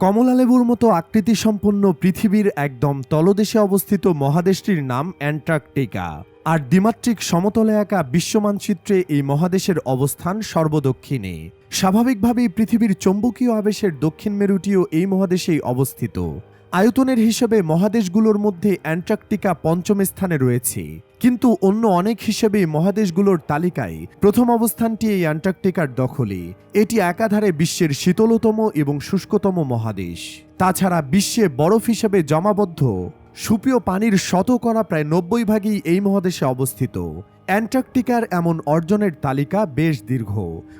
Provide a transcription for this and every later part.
কমলালেবুর মতো আকৃতি সম্পন্ন পৃথিবীর একদম তলদেশে অবস্থিত মহাদেশটির নাম অ্যান্টার্কটিকা। আর দ্বিমাত্রিক সমতলে একা বিশ্বমানচিত্রে এই মহাদেশের অবস্থান সর্বদক্ষিণে। স্বাভাবিকভাবেই পৃথিবীর চৌম্বকীয় আবেশের দক্ষিণ মেরুটিও এই মহাদেশেই অবস্থিত। আয়তনের হিসেবে মহাদেশগুলোর মধ্যে অ্যান্টার্কটিকা পঞ্চম স্থানে রয়েছে। কিন্তু অন্য অনেক হিসেবে মহাদেশগুলোর তালিকায় প্রথম অবস্থানটি এই অ্যান্টার্কটিকার দখলে। এটি একাধারে বিশ্বের শীতলতম এবং শুষ্কতম মহাদেশ। তাছাড়া বিশ্বে বরফ হিসেবে জমাবদ্ধ। সুপীয় পানির শতকরা প্রায় নব্বই ভাগই এই মহাদেশে অবস্থিত। অ্যান্টার্কটিকার এমন অর্জনের তালিকা বেশ দীর্ঘ।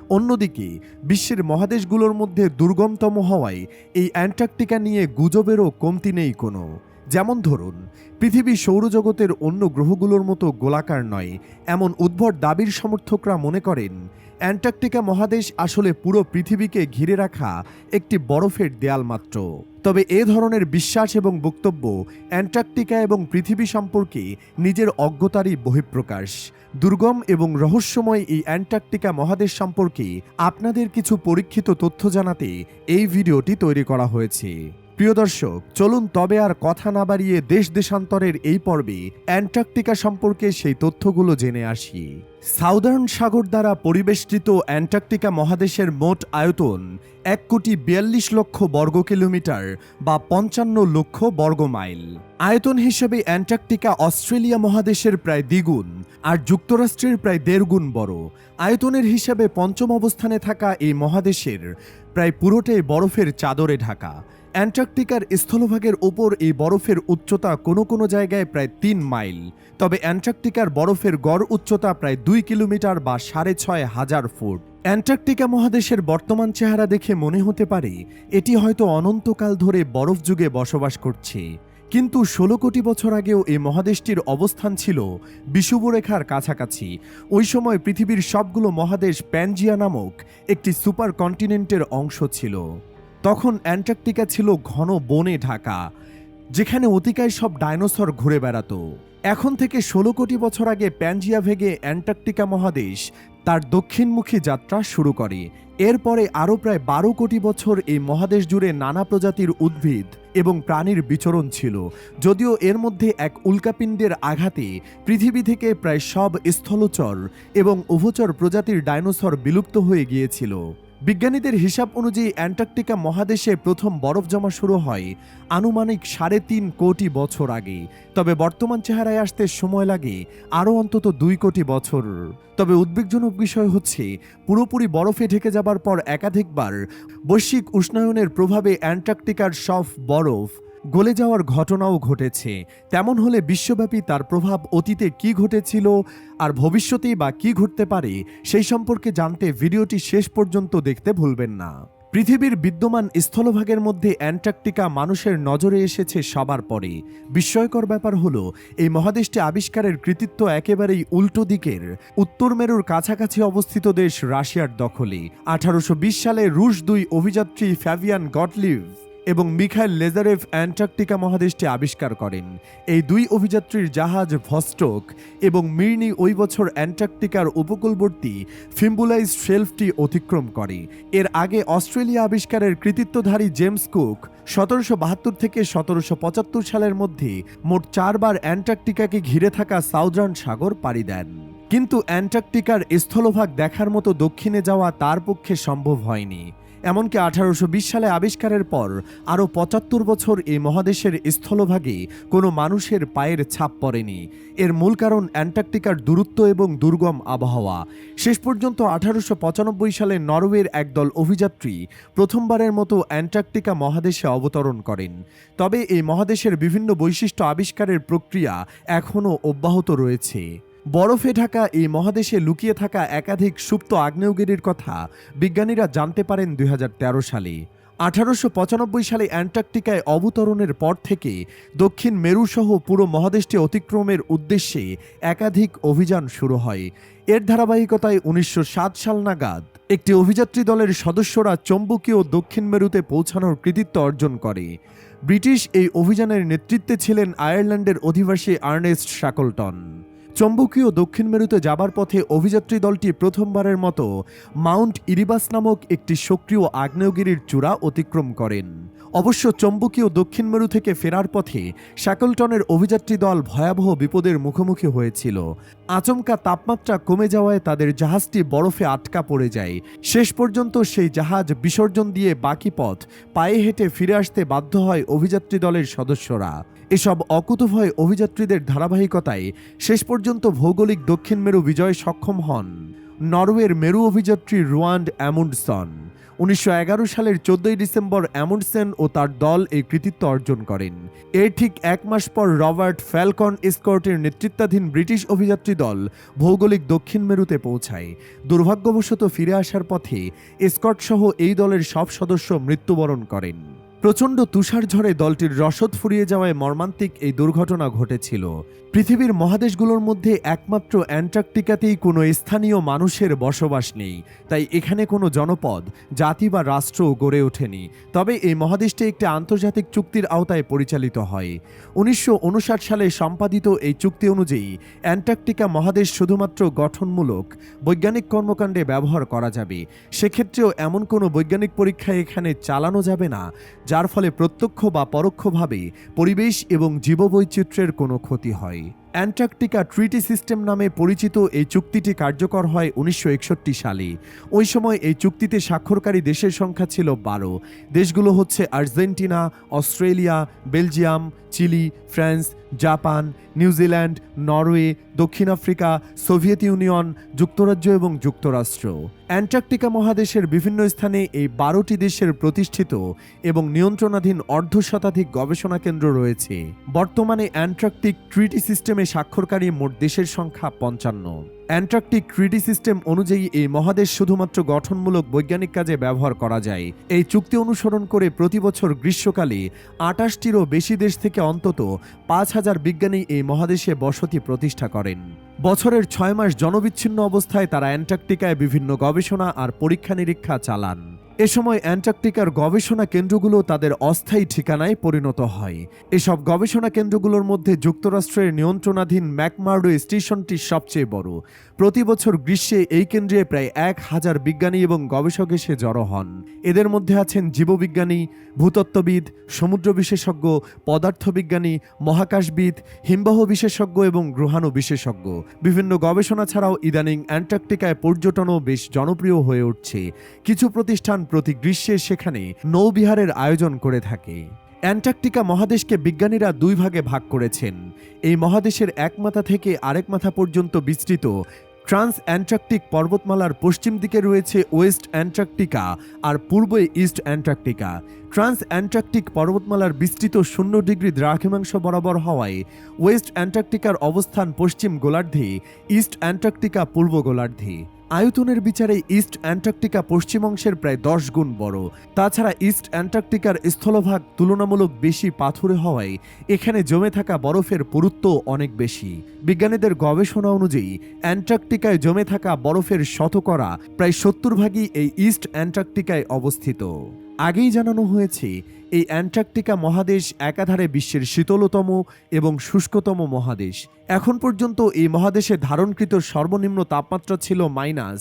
অন্যদিকে, বিশ্বের মহাদেশগুলোর মধ্যে দুর্গমতম হওয়ায় এই অ্যান্টার্কটিকা নিয়ে গুজবেরও কমতি নেই কোনো। যেমন ধরুন পৃথিবী সৌরজগতের অন্য গ্রহগুলোর মতো গোলাকার নয়, এমন উদ্ভট দাবির সমর্থকরা মনে করেন, অ্যান্টার্কটিকা মহাদেশ আসলে পুরো পৃথিবীকে ঘিরে রাখা একটি বরফের দেয়াল মাত্র। তবে এ ধরনের বিশ্বাস এবং বক্তব্য অ্যান্টার্কটিকা এবং পৃথিবী সম্পর্কে নিজের অজ্ঞতারই বহিঃপ্রকাশ। দুর্গম এবং রহস্যময় এই অ্যান্টার্কটিকা মহাদেশ সম্পর্কে আপনাদের কিছু পরীক্ষিত তথ্য জানাতে এই ভিডিওটি তৈরি করা হয়েছে। প্রিয় দর্শক, চলুন তবে আর কথা না বাড়িয়ে দেশ দেশান্তরের এই পর্বে অ্যান্টার্কটিকা সম্পর্কে সেই তথ্যগুলো জেনে আসি। সাউদার্ন সাগর দ্বারা পরিবেষ্টিত অ্যান্টার্কটিকা মহাদেশের মোট আয়তন এক কোটি বিয়াল্লিশ লক্ষ বর্গ কিলোমিটার বা পঞ্চান্ন লক্ষ বর্গ মাইল। আয়তন হিসেবে অ্যান্টার্কটিকা অস্ট্রেলিয়া মহাদেশের প্রায় দ্বিগুণ। আর যুক্তরাষ্ট্রের প্রায় দেড় গুণ বড়। আয়তনের হিসাবে পঞ্চম অবস্থানে থাকা এই মহাদেশের প্রায় পুরোটাই বরফের চাদরে ঢাকা। অ্যান্টার্কটিকার স্থলভাগের ওপর এই বরফের উচ্চতা কোনো কোনো জায়গায় প্রায় তিন মাইল। তবে অ্যান্টার্কটিকার বরফের গড় উচ্চতা প্রায় দুই কিলোমিটার বা সাড়ে ছয় হাজার ফুট। অ্যান্টার্কটিকা মহাদেশের বর্তমান চেহারা দেখে মনে হতে পারে, এটি হয়তো অনন্তকাল ধরে বরফ যুগে বসবাস করছে। কিন্তু ষোলো কোটি বছর আগেও এই মহাদেশটির অবস্থান ছিল বিষুবরেখার কাছাকাছি। ওই সময় পৃথিবীর সবগুলো মহাদেশ প্যানজিয়া নামক একটি সুপার কন্টিনেন্টের অংশ ছিল। তখন অ্যান্টার্কটিকা ছিল ঘন বনে ঢাকা, যেখানে অতিকায় সব ডাইনোসর ঘুরে বেড়াতো। এখন থেকে ষোলো কোটি বছর আগে প্যানজিয়া ভেগে অ্যান্টার্কটিকা মহাদেশ তার দক্ষিণমুখী যাত্রা শুরু করে। এরপরে আরও প্রায় বারো কোটি বছর এই মহাদেশ জুড়ে নানা প্রজাতির উদ্ভিদ এবং প্রাণীর বিচরণ ছিল। যদিও এর মধ্যে এক উল্কাপিণ্ডের আঘাতে পৃথিবী থেকে প্রায় সব স্থলচর এবং উভচর প্রজাতির ডাইনোসর বিলুপ্ত হয়ে গিয়েছিল। বিজ্ঞানীদের হিসাব অনুযায়ী অ্যান্টার্কটিকা মহাদেশে প্রথম বরফ জমা শুরু হয় আনুমানিক সাড়ে তিন কোটি বছর আগে তবে বর্তমান চেহারায় আসতে সময় লাগে আরও অন্তত দুই কোটি বছর। তবে উদ্বেগজনক বিষয় হচ্ছে, পুরোপুরি বরফে ঢেকে যাবার পর একাধিকবার বৈশ্বিক উষ্ণায়নের প্রভাবে অ্যান্টার্কটিকার সব বরফ গলে যাওয়ার ঘটনাও ঘটেছে। তেমন হলে বিশ্বব্যাপী তার প্রভাব অতীতে কি ঘটেছিল আর ভবিষ্যতেই বা কি ঘটতে পারে, সেই সম্পর্কে জানতে ভিডিওটি শেষ পর্যন্ত দেখতে ভুলবেন না। পৃথিবীর বিদ্যমান স্থলভাগের মধ্যে অ্যান্টার্কটিকা মানুষের নজরে এসেছে সবার পরে। বিস্ময়কর ব্যাপার হলো, এই মহাদেশটি আবিষ্কারের কৃতিত্ব একেবারেই উল্টো দিকের। উত্তর মেরুর কাছাকাছি অবস্থিত দেশ রাশিয়ার দখলে। আঠারোশো বিশ সালে রুশ দুই অভিযাত্রী ফ্যাভিয়ান গটলিভ এবং মিখাইল লেজারেভ অ্যান্টার্কটিকা মহাদেশটি আবিষ্কার করেন। এই দুই অভিযাত্রীর জাহাজ ভস্টক এবং মির্নি ওই বছর অ্যান্টার্কটিকার উপকূলবর্তী ফিম্বুলাইজ শেলফটি অতিক্রম করে। এর আগে অস্ট্রেলিয়া আবিষ্কারের কৃতিত্বধারী জেমস কুক সতেরোশো বাহাত্তর থেকে সতেরোশো পঁচাত্তর সালের মধ্যে মোট চারবার অ্যান্টার্কটিকাকে ঘিরে থাকা সাউদার্ন সাগর পাড়ি দেন। কিন্তু অ্যান্টার্কটিকার স্থলভাগ দেখার মতো দক্ষিণে যাওয়া তার পক্ষে সম্ভব হয়নি। এমনকি আঠারোশো বিশ সালে আবিষ্কারের পর আরও পঁচাত্তর বছর এই মহাদেশের স্থলভাগে কোনো মানুষের পায়ের ছাপ পড়েনি। এর মূল কারণ অ্যান্টার্কটিকার দূরত্ব এবং দুর্গম আবহাওয়া। শেষ পর্যন্ত আঠারোশো পঁচানব্বই সালে নরওয়ের একদল অভিযাত্রী প্রথমবারের মতো অ্যান্টার্কটিকা মহাদেশে অবতরণ করেন। তবে এই মহাদেশের বিভিন্ন বৈশিষ্ট্য আবিষ্কারের প্রক্রিয়া এখনও অব্যাহত রয়েছে। বরফে ঢাকা, এই মহাদেশে লুকিয়ে থাকা একাধিক সুপ্ত আগ্নেয়গিরির কথা বিজ্ঞানীরা জানতে পারেন দুই হাজার তেরো সালে। আঠারোশো পঁচানব্বই সালে অ্যান্টার্কটিকায় অবতরণের পর থেকে দক্ষিণ মেরুসহ পুরো মহাদেশটি অতিক্রমের উদ্দেশ্যে একাধিক অভিযান শুরু হয়। এর ধারাবাহিকতায় উনিশশো সাত সাল নাগাদ একটি অভিযাত্রী দলের সদস্যরা চৌম্বকীয় দক্ষিণ মেরুতে পৌঁছানোর কৃতিত্ব অর্জন করে। ব্রিটিশ এই অভিযানের নেতৃত্বে ছিলেন আয়ারল্যান্ডের অধিবাসী আর্নেস্ট শাকলটন চৌম্বকীয় দক্ষিণ মেরুতে যাবার পথে অভিযাত্রী দলটি প্রথমবারের মতো মাউন্ট ইরিবাস নামক একটি সক্রিয় আগ্নেয়গিরির চূড়া অতিক্রম করেন। অবশ্য চম্বকীয় দক্ষিণ মেরু থেকে ফেরার পথে শ্যাকলটনের অভিযাত্রী দল ভয়াবহ বিপদের মুখোমুখি হয়েছিল। আচমকা তাপমাত্রা কমে যাওয়ায় তাদের জাহাজটি বরফে আটকা পড়ে যায়। শেষ পর্যন্ত সেই জাহাজ বিসর্জন দিয়ে বাকি পথ পায়ে হেঁটে ফিরে আসতে বাধ্য হয় অভিযাত্রী দলের সদস্যরা। এসব অকুতভয় অভিযাত্রীদের ধারাবাহিকতায় শেষ পর্যন্ত ভৌগোলিক দক্ষিণ মেরু বিজয়ে সক্ষম হন। নরওয়ের মেরু অভিযাত্রী রুয়ান্ড অ্যামুন্ডসন উনিশশো এগারো সালের চোদ্দই ডিসেম্বর অ্যামুন্ডসেন ও তার দল এই কৃতিত্ব অর্জন করেন। এর ঠিক এক মাস পর রবার্ট ফ্যালকন এসকর্টের নেতৃত্বাধীন ব্রিটিশ অভিযাত্রী দল ভৌগোলিক দক্ষিণ মেরুতে পৌঁছায়। দুর্ভাগ্যবশত ফিরে আসার পথে এসকট সহ এই দলের সব সদস্য মৃত্যুবরণ করেন। প্রচণ্ড তুষার ঝড়ে দলটির রসদ ফুরিয়ে যাওয়ায় মর্মান্তিক এই দুর্ঘটনা ঘটেছিল। পৃথিবীর মহাদেশগুলোর মধ্যে একমাত্র অ্যান্টার্কটিকাতেই কোনো স্থানীয় মানুষের বসবাস নেই। তাই এখানে কোনো জনপদ, জাতি বা রাষ্ট্র গড়ে ওঠেনি। তবে এই মহাদেশটি একটি আন্তর্জাতিক চুক্তির আওতায় পরিচালিত হয়। উনিশশো উনষাট সালে সম্পাদিত এই চুক্তি অনুযায়ী অ্যান্টার্কটিকা মহাদেশ শুধুমাত্র গঠনমূলক বৈজ্ঞানিক কর্মকাণ্ডে ব্যবহার করা যাবে। সেক্ষেত্রেও এমন কোনো বৈজ্ঞানিক পরীক্ষা এখানে চালানো যাবে না যার ফলে প্রত্যক্ষ বা পরোক্ষভাবে পরিবেশ এবং জীববৈচিত্র্যের কোনো ক্ষতি হয়। অ্যান্টার্কটিকা ট্রিটি সিস্টেম নামে পরিচিত এই চুক্তিটি কার্যকর হয় উনিশশো একষট্টি সালে। ওই সময় এই চুক্তিতে স্বাক্ষরকারী দেশের সংখ্যা ছিল বারো। দেশগুলো হচ্ছে Argentina, Australia, Belgium Chile, France, Japan New Zealand Norway, দক্ষিণ আফ্রিকা, সোভিয়েত ইউনিয়ন, যুক্তরাজ্য এবং যুক্তরাষ্ট্র। অ্যান্টার্কটিকা মহাদেশের বিভিন্ন স্থানে এই বারোটি দেশের প্রতিষ্ঠিত এবং নিয়ন্ত্রণাধীন অর্ধ শতাধিক গবেষণা কেন্দ্র রয়েছে। বর্তমানে অ্যান্টার্কটিক ট্রিটি সিস্টেমে স্বাক্ষরকারী মোট দেশের সংখ্যা পঞ্চান্ন। অ্যান্টার্কটিক ক্রিডি সিস্টেম অনুযায়ী এই মহাদেশ শুধুমাত্র গঠনমূলক বৈজ্ঞানিক কাজে ব্যবহার করা যায়। এই চুক্তি অনুসরণ করে প্রতি বছর গ্রীষ্মকালে আটাশটিরও বেশি দেশ থেকে অন্তত পাঁচ হাজার বিজ্ঞানী এই মহাদেশে বসতি প্রতিষ্ঠা করেন। বছরের ছয় মাস জনবিচ্ছিন্ন অবস্থায় তারা অ্যান্টার্কটিকায় বিভিন্ন গবেষণা আর পরীক্ষা নিরীক্ষা চালান। এ সময় অ্যান্টার্কটিকার গবেষণা কেন্দ্রগুলো তাদের অস্থায়ী ঠিকানায় পরিণত হয়। এসব গবেষণা কেন্দ্রগুলোর মধ্যে যুক্তরাষ্ট্রের নিয়ন্ত্রণাধীন ম্যাকমার্ডো স্টেশনটি সবচেয়ে বড়। প্রতি বছর গ্রীষ্মে এই কেন্দ্রে প্রায় এক হাজার বিজ্ঞানী এবং গবেষক এসে জড়ো হন। এদের মধ্যে আছেন জীববিজ্ঞানী, ভূতত্ত্ববিদ সমুদ্র বিশেষজ্ঞ পদার্থবিজ্ঞানী, মহাকাশবিদ, হিমবাহ বিশেষজ্ঞ এবং গ্রহাণু বিশেষজ্ঞ। বিভিন্ন গবেষণা ছাড়াও ইদানিং অ্যান্টার্কটিকায় পর্যটনও বেশ জনপ্রিয় হয়ে উঠছে। কিছু প্রতিষ্ঠান প্রতি গ্রীষ্মে সেখানে নৌবিহারের আয়োজন করে থাকে। অ্যান্টার্কটিকা মহাদেশকে বিজ্ঞানীরা দুই ভাগে ভাগ করেছেন। এই মহাদেশের এক মাথা থেকে আরেক মাথা পর্যন্ত বিস্তৃত ট্রান্স অ্যান্টার্কটিক পর্বতমালার পশ্চিম দিকে রয়েছে ওয়েস্ট অ্যান্টার্কটিকা আর পূর্বে ইস্ট অ্যান্টার্কটিকা। ট্রান্স অ্যান্টার্কটিক পর্বতমালার বিস্তৃত শূন্য ডিগ্রি দ্রাঘিমাংশ বরাবর হওয়ায় ওয়েস্ট অ্যান্টার্কটিকার অবস্থান পশ্চিম গোলার্ধে, ইস্ট অ্যান্টার্কটিকা পূর্ব গোলার্ধে। আয়তনের বিচারে ইস্ট অ্যান্টার্কটিকা পশ্চিম অংশের প্রায় দশ গুণ বড়। তাছাড়া ইস্ট অ্যান্টার্কটিকার স্থলভাগ তুলনামূলক বেশি পাথুরে হওয়ায় এখানে জমে থাকা বরফের পুরুত্ব অনেক বেশি। বিজ্ঞানীদের গবেষণা অনুযায়ী, অ্যান্টার্কটিকায় জমে থাকা বরফের শতকরা প্রায় সত্তর ভাগই এই ইস্ট অ্যান্টার্কটিকায় অবস্থিত। আগেই জানানো হয়েছে এই অ্যান্টার্কটিকা মহাদেশ একাধারে বিশ্বের শীতলতম এবং শুষ্কতম মহাদেশ। এখন পর্যন্ত এই মহাদেশে ধারণকৃত সর্বনিম্ন তাপমাত্রা ছিল মাইনাস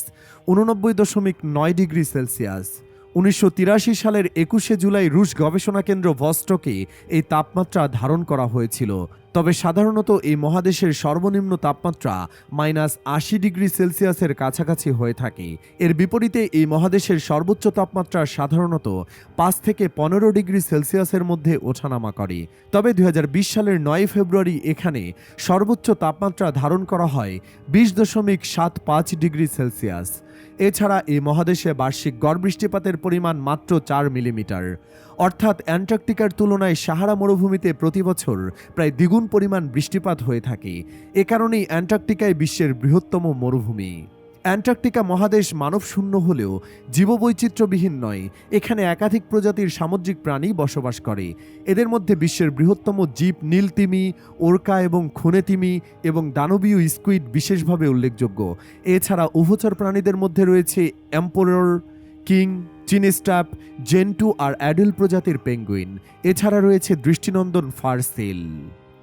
উননব্বই দশমিক নয় ডিগ্রি সেলসিয়াস। উনিশশো তিরাশি সালের একুশে জুলাই রুশ গবেষণা কেন্দ্র ভস্টকে এই তাপমাত্রা ধারণ করা হয়েছিল। তবে সাধারণত এই মহাদেশের সর্বনিম্ন তাপমাত্রা মাইনাস আশি ডিগ্রি সেলসিয়াসের কাছাকাছি হয়ে থাকে। এর বিপরীতে এই মহাদেশের সর্বোচ্চ তাপমাত্রা সাধারণত পাঁচ থেকে পনেরো ডিগ্রি সেলসিয়াসের মধ্যে ওঠানামা করে। তবে দু হাজার বিশ সালের নয় ফেব্রুয়ারি এখানে সর্বোচ্চ তাপমাত্রা ধারণ করা হয় বিশ দশমিক সাত পাঁচ ডিগ্রি সেলসিয়াস। এছাড়া এই মহাদেশে বার্ষিক গড় বৃষ্টিপাতের পরিমাণ মাত্র চার মিলিমিটার। অর্থাৎ অ্যান্টার্কটিকার তুলনায় সাহারা মরুভূমিতে প্রতি বছর প্রায় দ্বিগুণ পরিমাণ বৃষ্টিপাত হয়ে থাকে। এ কারণেই অ্যান্টার্কটিকায় বিশ্বের বৃহত্তম মরুভূমি। অ্যান্টার্কটিকা মহাদেশ মানবশূন্য হলেও জীববৈচিত্র্যবিহীন নয়। এখানে একাধিক প্রজাতির সামুদ্রিক প্রাণী বসবাস করে। এদের মধ্যে বিশ্বের বৃহত্তম জীব নীলতিমি, ওরকা এবং খুনেতিমি এবং দানবীয় স্কুইড বিশেষভাবে উল্লেখযোগ্য। এছাড়া উভচর প্রাণীদের মধ্যে রয়েছে এম্পোরর, কিং, চিনিস্টাপ, জেন্টু আর অ্যাডেল প্রজাতির পেঙ্গুইন। এছাড়া রয়েছে দৃষ্টিনন্দন ফারসেল।